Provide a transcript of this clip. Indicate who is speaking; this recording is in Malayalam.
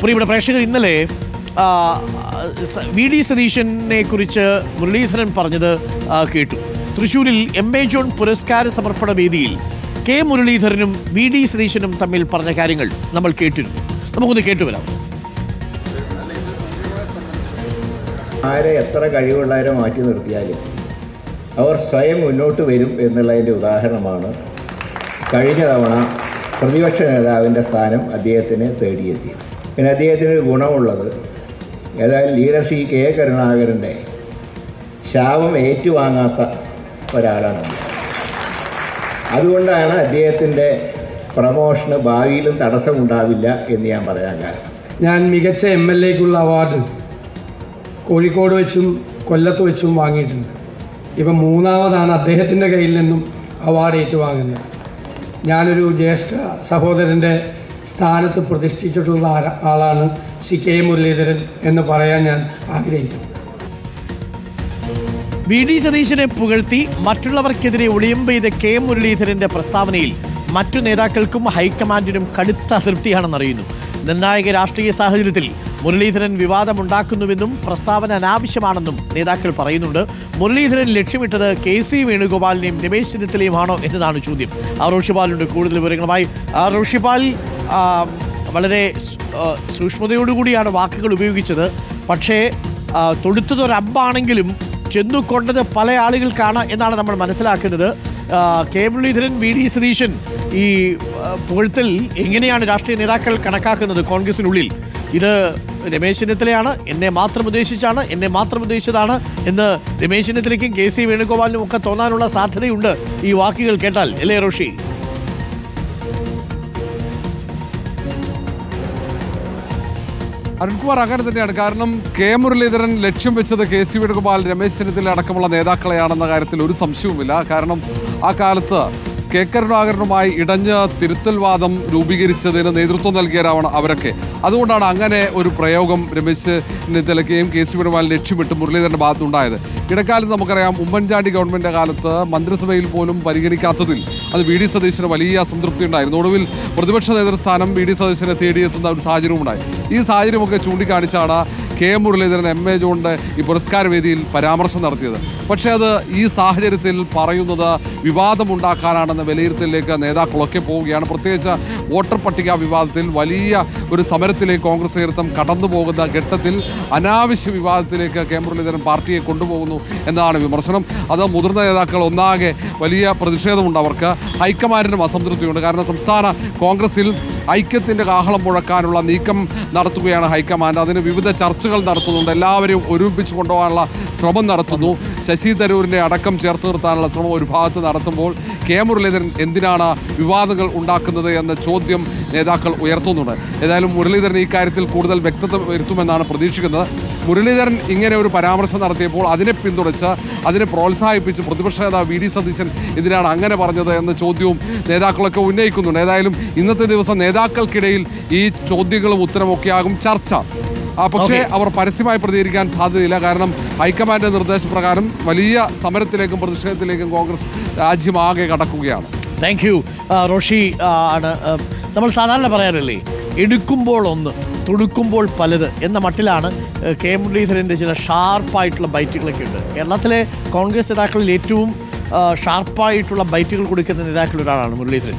Speaker 1: പ്രിയപ്പെട്ട പ്രേക്ഷകർ ഇന്നലെ വി ഡി സതീശനെ കുറിച്ച് മുരളീധരൻ പറഞ്ഞത് കേട്ടു. തൃശൂരിൽ എം എ ജോൺ പുരസ്കാര സമർപ്പണ വേദിയിൽ കെ മുരളീധരനും വി ഡി സതീശനും തമ്മിൽ പറഞ്ഞ കാര്യങ്ങൾ നമ്മൾ കേട്ടിരുന്നു. നമുക്കൊന്ന് കേട്ടുവരാം
Speaker 2: ആരെ എത്ര കഴിവുള്ളവരെ മാറ്റി നിർത്തിയാലും അവർ സ്വയം മുന്നോട്ട് വരും എന്നുള്ളതിന്റെ ഉദാഹരണമാണ് കഴിഞ്ഞ തവണ പ്രതിപക്ഷ നേതാവിന്റെ സ്ഥാനം അദ്ദേഹത്തിന് തേടിയെത്തിയത്. പിന്നെ അദ്ദേഹത്തിന് ഒരു ഗുണമുള്ളത്. ഏതായാലും ലീഡർ സി കെ കരുണാകരന്റെ ശാപം ഏറ്റുവാങ്ങാത്ത ഒരാളാണ്. അതുകൊണ്ടാണ് അദ്ദേഹത്തിന്റെ പ്രമോഷന് ഭാവിയിലും തടസ്സമുണ്ടാവില്ല എന്ന് ഞാൻ പറയാൻ കാരണം.
Speaker 3: ഞാൻ മികച്ച എം എൽ എക്കുള്ള അവാർഡ് കോഴിക്കോട് വെച്ചും കൊല്ലത്ത് വെച്ചും വാങ്ങിയിട്ടുണ്ട്. ഇപ്പം മൂന്നാമതാണ് അദ്ദേഹത്തിന്റെ കയ്യിൽ നിന്നും അവാർഡ് ഏറ്റുവാങ്ങുന്നത്. ഞാനൊരു ജ്യേഷ്ഠ സഹോദരന്റെ സ്ഥാനത്ത് പ്രതിഷ്ഠിച്ചിട്ടുള്ള ആളാണ് സി കെ മുരളീധരൻ എന്ന് പറയാൻ ഞാൻ ആഗ്രഹിക്കുന്നു.
Speaker 1: വി ഡി സതീശനെ പുകഴ്ത്തി മറ്റുള്ളവർക്കെതിരെ ഒളിയമ്പ് ചെയ്ത കെ മുരളീധരന്റെ പ്രസ്താവനയിൽ മറ്റു നേതാക്കൾക്കും ഹൈക്കമാൻഡിനും കടുത്ത അതൃപ്തിയാണെന്നറിയുന്നു. നിർണായക രാഷ്ട്രീയ സാഹചര്യത്തിൽ മുരളീധരൻ വിവാദമുണ്ടാക്കുന്നുവെന്നും പ്രസ്താവന അനാവശ്യമാണെന്നും നേതാക്കൾ പറയുന്നുണ്ട്. മുരളീധരൻ ലക്ഷ്യമിട്ടത് കെ സി വേണുഗോപാലിനെയും രമേശ് ചെന്നിത്തലയുമാണോ എന്നതാണ് ചോദ്യം. ആ റോഷിപാലുണ്ട് കൂടുതൽ വിവരങ്ങളുമായി ആ റോഷിപാൽ വളരെ സൂക്ഷ്മതയോടുകൂടിയാണ് വാക്കുകൾ ഉപയോഗിച്ചത്. പക്ഷേ തൊടുത്തത് ഒരു അമ്പാണെങ്കിലും ചെന്നു കൊണ്ടത് പല ആളുകൾക്കാണ് എന്നാണ് നമ്മൾ മനസ്സിലാക്കുന്നത്. K Muraleedharan V D Satheesan ഈ പുകഴ്ത്തൽ എങ്ങനെയാണ് രാഷ്ട്രീയ നേതാക്കൾ കണക്കാക്കുന്നത് കോൺഗ്രസിനുള്ളിൽ? ഇത് രമേശ് ചെന്നിത്തലയാണ് എന്നെ മാത്രം ഉദ്ദേശിച്ചാണ് എന്നെ മാത്രം ഉദ്ദേശിച്ചതാണ് എന്ന് രമേശ് ചെന്നിത്തലയ്ക്കും കെ സി വേണുഗോപാലിനും ഒക്കെ തോന്നാനുള്ള സാധ്യതയുണ്ട് ഈ വാക്കുകൾ കേട്ടാൽ. അല്ലേ റോഷി?
Speaker 4: അരുൺകുമാർ അങ്ങനെ തന്നെയാണ്. കാരണം കെ മുരളീധരൻ ലക്ഷ്യം വെച്ചത് കെ സി വേണുഗോപാൽ രമേശ് ചെന്നിത്തല അടക്കമുള്ള നേതാക്കളെയാണെന്ന കാര്യത്തിൽ ഒരു സംശയവുമില്ല. കാരണം ആ കാലത്ത് കെ കരുണാകരനുമായി ഇടഞ്ഞ് തിരുത്തൽവാദം രൂപീകരിച്ചതിന് നേതൃത്വം നൽകിയവരാണ് അവരൊക്കെ. അതുകൊണ്ടാണ് അങ്ങനെ ഒരു പ്രയോഗം രമേശ് ചെന്നിത്തലയ്ക്കെയും കെ സി വേണുഗോപാൽ ലക്ഷ്യമിട്ട് മുരളീധരന്റെ ഭാഗത്തുണ്ടായത് ഇടക്കാലത്ത് നമുക്കറിയാം ഉമ്മൻചാണ്ടി ഗവൺമെന്റ് കാലത്ത് മന്ത്രിസഭയിൽ പോലും പരിഗണിക്കാത്തതിൽ അത് വി ഡി സതീശന് വലിയ അസംതൃപ്തി ഉണ്ടായിരുന്നു. ഒടുവിൽ പ്രതിപക്ഷ നേതൃസ്ഥാനം വി ഡി സതീശനെ തേടിയെത്തുന്ന ഒരു സാഹചര്യമുണ്ടായി ഈ സാഹചര്യമൊക്കെ ചൂണ്ടിക്കാണിച്ചാണ് കെ മുരളീധരൻ എം എ ജോണിന്റെ ഈ പുരസ്കാര വേദിയിൽ പരാമർശം നടത്തിയത്. പക്ഷേ അത് ഈ സാഹചര്യത്തിൽ പറയുന്നത് വിവാദമുണ്ടാക്കാനാണെന്ന വിലയിരുത്തലിലേക്ക് നേതാക്കളൊക്കെ പോവുകയാണ്. പ്രത്യേകിച്ച് വോട്ടർ പട്ടിക വിവാദത്തിൽ വലിയ ഒരു സമരത്തിലേക്ക് കോൺഗ്രസ് നേതൃത്വം കടന്നു പോകുന്ന ഘട്ടത്തിൽ അനാവശ്യ വിവാദത്തിലേക്ക് കെ മുരളീധരൻ പാർട്ടിയെ കൊണ്ടുപോകുന്നു എന്നതാണ് വിമർശനം. അത് മുതിർന്ന നേതാക്കൾ ഒന്നാകെ വലിയ പ്രതിഷേധമുണ്ട്. അവർക്ക് ഹൈക്കമാൻഡിനും അസംതൃപ്തിയുണ്ട്. കാരണം സംസ്ഥാന കോൺഗ്രസിൽ ഐക്യത്തിന്റെ കാഹളം മുഴക്കാനുള്ള നീക്കം നടത്തുകയാണ് ഹൈക്കമാൻഡ്. അതിന് വിവിധ ചർച്ചകൾ നടത്തുന്നുണ്ട്. എല്ലാവരെയും ഒരുമിപ്പിച്ച് കൊണ്ടുപോകാനുള്ള ശ്രമം നടത്തുന്നു. ശശി തരൂരിന്റെ അടക്കം ചേർത്ത് നിർത്താനുള്ള ശ്രമം ഒരു ഭാഗത്ത് നടത്തുമ്പോൾ കെ മുരളീധരൻ എന്തിനാണ് വിവാദങ്ങൾ ഉണ്ടാക്കുന്നത് എന്ന ചോദ്യം നേതാക്കൾ ഉയർത്തുന്നുണ്ട്. ഏതായാലും മുരളീധരൻ ഇക്കാര്യത്തിൽ കൂടുതൽ വ്യക്തത വരുത്തുമെന്നാണ് പ്രതീക്ഷിക്കുന്നത്. മുരളീധരൻ ഇങ്ങനെ ഒരു പരാമർശം നടത്തിയപ്പോൾ അതിനെ പിന്തുണച്ച് അതിനെ പ്രോത്സാഹിപ്പിച്ച് പ്രതിപക്ഷ നേതാവ് വി ഡി സതീശൻ എന്തിനാണ് അങ്ങനെ പറഞ്ഞത് എന്ന ചോദ്യവും നേതാക്കളൊക്കെ ഉന്നയിക്കുന്നുണ്ട്. ഏതായാലും ഇന്നത്തെ ദിവസം നേതാക്കൾക്കിടയിൽ ഈ ചോദ്യങ്ങളും ഉത്തരമൊക്കെ ആകും ചർച്ച. പക്ഷേ അവർ പരസ്യമായി പ്രതികരിക്കാൻ സാധ്യതയില്ല. കാരണം ഹൈക്കമാൻഡ് നിർദ്ദേശപ്രകാരം വലിയ സമരത്തിലേക്കും പ്രതിഷേധത്തിലേക്കും കോൺഗ്രസ് രാജ്യമാകെ കടക്കുകയാണ്.
Speaker 1: താങ്ക് യു റോഷി ആണ് നമ്മൾ സാധാരണ പറയാറില്ലേ എടുക്കുമ്പോൾ ഒന്ന് തുടുക്കുമ്പോൾ പലത് എന്ന മട്ടിലാണ് കെ മുരളീധരന്റെ ചില ഷാർപ്പായിട്ടുള്ള ബൈറ്റുകളൊക്കെ ഉണ്ട്. കേരളത്തിലെ കോൺഗ്രസ് നേതാക്കളിൽ ഏറ്റവും ഷാർപ്പായിട്ടുള്ള ബൈറ്റുകൾ കൊടുക്കുന്ന നേതാക്കളിൽ ഒരാളാണ് മുരളീധരൻ.